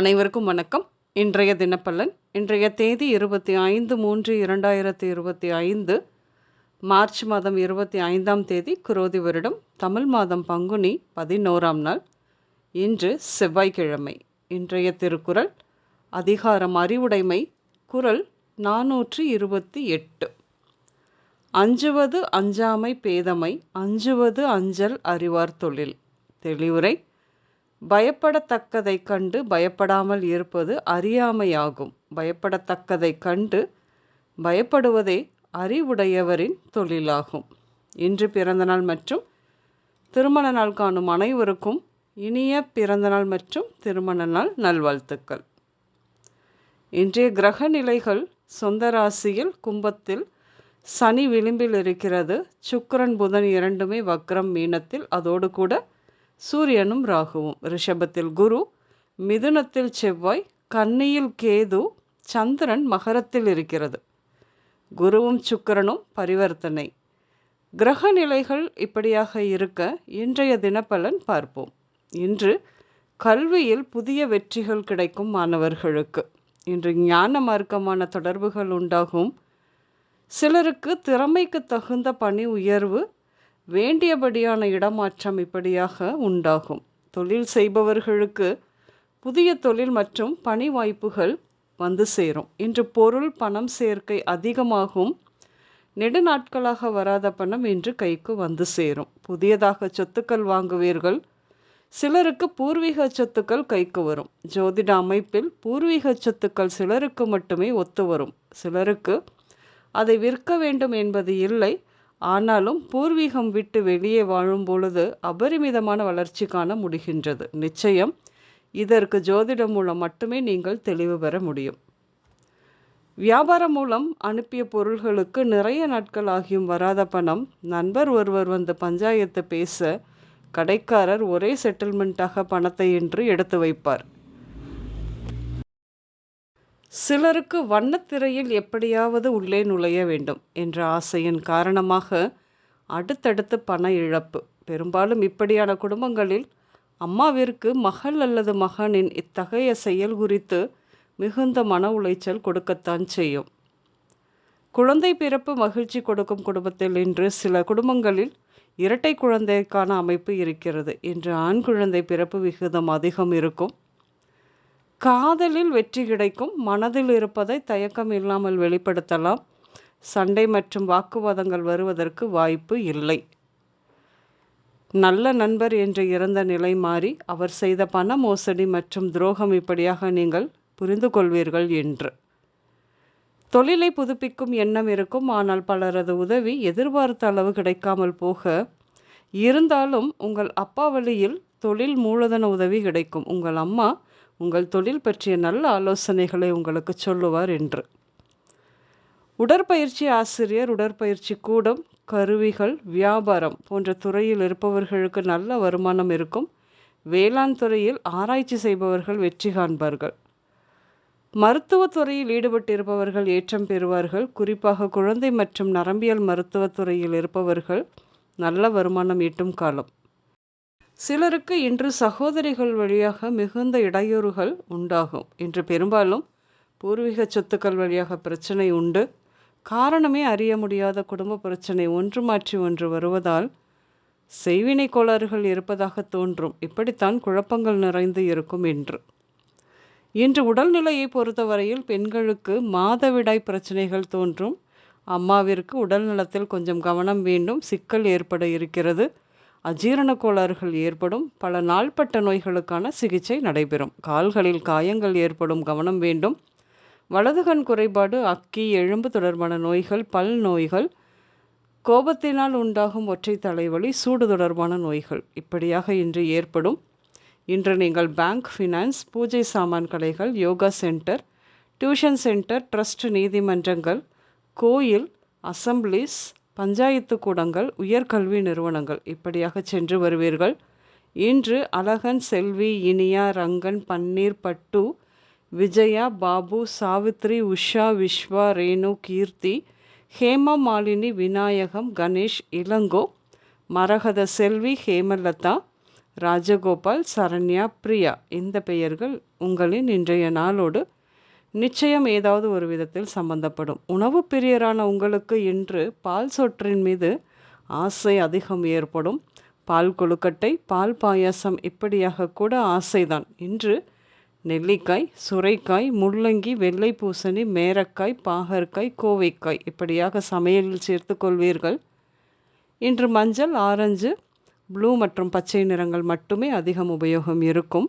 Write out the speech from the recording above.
அனைவருக்கும் வணக்கம். இன்றைய தினப்பலன் இன்றைய தேதி இருபத்தி ஐந்து மூன்று இரண்டாயிரத்தி இருபத்தி ஐந்து மார்ச் மாதம் இருபத்தி ஐந்தாம் தேதி குரோதி வருடம் தமிழ் மாதம் பங்குனி பதினோராம் நாள் இன்று செவ்வாய்க்கிழமை. இன்றைய திருக்குறள் அதிகாரம் அறிவுடைமை குரல் நாநூற்றி இருபத்தி எட்டு. அஞ்சுவது அஞ்சாமை பேதமை அஞ்சுவது அஞ்சல் அறிவார் தொழில். தெளிவுரை பயப்படத்தக்கதை கண்டு பயப்படாமல் இருப்பது அறியாமையாகும். பயப்படத்தக்கதை கண்டு பயப்படுவதே அறிவுடையவரின் தொழிலாகும். இன்று பிறந்தநாள் மற்றும் திருமண நாள் காணும் அனைவருக்கும் இனிய பிறந்தநாள் மற்றும் திருமண நாள் நல்வாழ்த்துக்கள். இன்றைய கிரக நிலைகள் சொந்த ராசியில் கும்பத்தில் சனி விளிம்பில் இருக்கிறது. சுக்கரன் புதன் இரண்டுமே வக்ரம் மீனத்தில். அதோடு கூட சூரியனும் ராகுவும். ரிஷபத்தில் குரு மிதுனத்தில் செவ்வாய் கன்னியில் கேது சந்திரன் மகரத்தில் இருக்கிறது. குருவும் சுக்கரனும் பரிவர்த்தனை. கிரக நிலைகள் இப்படியாக இருக்க இன்றைய தினப்பலன் பார்ப்போம். இன்று கல்வியில் புதிய வெற்றிகள் கிடைக்கும் மாணவர்களுக்கு. இன்று ஞான மார்க்கமான தொடர்புகள் உண்டாகும். சிலருக்கு திறமைக்கு தகுந்த பணி உயர்வு வேண்டியபடியான இடமாற்றம் இப்படியாக உண்டாகும். தொழில் செய்பவர்களுக்கு புதிய தொழில் மற்றும் பணி வாய்ப்புகள் வந்து சேரும். இன்று பொருள் பணம் சேர்க்கை அதிகமாகும். நெடுநாட்களாக வராத பணம் இன்று கைக்கு வந்து சேரும். புதியதாக சொத்துக்கள் வாங்குவீர்கள். சிலருக்கு பூர்வீக சொத்துக்கள் கைக்கு வரும். ஜோதிட அமைப்பில் பூர்வீக சொத்துக்கள் சிலருக்கு மட்டுமே ஒத்து வரும். சிலருக்கு அதை விற்க வேண்டும் என்பது இல்லை. ஆனாலும் பூர்வீகம் விட்டு வெளியே வாழும் பொழுது அபரிமிதமான வளர்ச்சி காண முடிகின்றது. நிச்சயம் இதற்கு ஜோதிடம் மூலம் மட்டுமே நீங்கள் தெளிவு பெற முடியும். வியாபாரம் மூலம் அனுப்பிய பொருள்களுக்கு நிறைய நாட்கள் ஆகியும் வராத பணம் நண்பர் ஒருவர் வந்து பஞ்சாயத்து பேச கடைக்காரர் ஒரே செட்டில்மெண்ட்டாக பணத்தை என்று எடுத்து வைப்பார். சிலருக்கு வண்ணத்திரையில் எப்படியாவது உள்ளே நுழைய வேண்டும் என்ற ஆசையின் காரணமாக அடுத்தடுத்து பண இழப்பு. பெரும்பாலும் இப்படியான குடும்பங்களில் அம்மாவிற்கு மகள் அல்லது மகனின் இத்தகைய செயல் குறித்து மிகுந்த மன உளைச்சல் கொடுக்கத்தான் செய்யும். குழந்தை பிறப்பு மகிழ்ச்சி கொடுக்கும் குடும்பத்தில் இன்று சில குடும்பங்களில் இரட்டை குழந்தைக்கான அமைப்பு இருக்கிறது. இன்று ஆண் குழந்தை பிறப்பு விகிதம் அதிகம் இருக்கும். காதலில் வெற்றி கிடைக்கும் மனதில் இருப்பதை தயக்கம் இல்லாமல் வெளிப்படுத்தலாம். சண்டை மற்றும் வாக்குவாதங்கள் வருவதற்கு வாய்ப்பு இல்லை. நல்ல நண்பர் என்று இறந்த நிலை மாறி அவர் செய்த பண மோசடி மற்றும் துரோகம் இப்படியாக நீங்கள் புரிந்து கொள்வீர்கள் என்று. தொழிலை புதுப்பிக்கும் எண்ணம் இருக்கும் ஆனால் பலரது உதவி எதிர்பார்த்த அளவு கிடைக்காமல் போக இருந்தாலும் உங்கள் அப்பா வழியில் தொழில் மூலதன உதவி கிடைக்கும். உங்கள் அம்மா உங்கள் தொழில் பற்றிய நல்ல ஆலோசனைகளை உங்களுக்கு சொல்லுவார் என்று. உடற்பயிற்சி ஆசிரியர் உடற்பயிற்சி கூடம் கருவிகள் வியாபாரம் போன்ற துறையில் இருப்பவர்களுக்கு நல்ல வருமானம் இருக்கும். வேளாண் துறையில் ஆராய்ச்சி செய்பவர்கள் வெற்றி காண்பார்கள். மருத்துவத்துறையில் ஈடுபட்டிருப்பவர்கள் ஏற்றம் பெறுவார்கள். குறிப்பாக குழந்தை மற்றும் நரம்பியல் மருத்துவத்துறையில் இருப்பவர்கள் நல்ல வருமானம் ஈட்டும் காலம். சிலருக்கு இன்று சகோதரிகள் வழியாக மிகுந்த இடையூறுகள் உண்டாகும். இன்று பெரும்பாலும் பூர்வீக சொத்துக்கள் வழியாக பிரச்சனை உண்டு. காரணமே அறிய முடியாத குடும்ப பிரச்சனை ஒன்று மாற்றி ஒன்று வருவதால் செய்வினை கோளாறுகள் இருப்பதாக தோன்றும். இப்படித்தான் குழப்பங்கள் நிறைந்து இருக்கும் என்று இன்று உடல்நிலையை பொறுத்தவரையில் பெண்களுக்கு மாதவிடாய் பிரச்சனைகள் தோன்றும். அம்மாவிற்கு உடல் நலத்தில் கொஞ்சம் கவனம் வேண்டும். சிக்கல் ஏற்பட இருக்கிறது. அஜீரண கோளாறுகள் ஏற்படும். பல நாள்பட்ட நோய்களுக்கான சிகிச்சை நடைபெறும். கால்களில் காயங்கள் ஏற்படும் கவனம் வேண்டும். வலதுகண் குறைபாடு அக்கி எலும்பு தொடர்பான நோய்கள் பல் நோய்கள் கோபத்தினால் உண்டாகும் ஒற்றை தலைவலி சூடு தொடர்பான நோய்கள் இப்படியாக இன்று ஏற்படும். இன்று நீங்கள் பேங்க் ஃபினான்ஸ் பூஜை சாமான் கடைகள் yoga centre tuition centre trust நீதிமன்றங்கள் கோயில் அசம்பிளிஸ் பஞ்சாயத்து கூடங்கள் உயர்கல்வி நிறுவனங்கள் இப்படியாக சென்று வருவீர்கள். இன்று அழகன் செல்வி இனியா ரங்கன் பன்னீர் பட்டு விஜயா பாபு சாவித்ரி உஷா விஸ்வா ரேணு கீர்த்தி ஹேமா மாலினி விநாயகம் கணேஷ் இளங்கோ மரகத செல்வி ஹேமலதா ராஜகோபால் சரண்யா பிரியா. இந்த பெயர்கள் உங்களின் இன்றைய நாளோடு நிச்சயம் ஏதாவது ஒரு விதத்தில் சம்பந்தப்படும். உணவு பிரியரான உங்களுக்கு இன்று பால் சொற்றின் மீது ஆசை அதிகம் ஏற்படும். பால் கொழுக்கட்டை பால் பாயாசம் இப்படியாக கூட ஆசைதான். இன்று நெல்லிக்காய் சுரைக்காய் முள்ளங்கி வெள்ளை பூசணி மேரக்காய் பாகற்காய் கோவைக்காய் இப்படியாக சமையலில் சேர்த்து கொள்வீர்கள். இன்று மஞ்சள் ஆரஞ்சு ப்ளூ மற்றும் பச்சை நிறங்கள் மட்டுமே அதிகம் உபயோகம் இருக்கும்.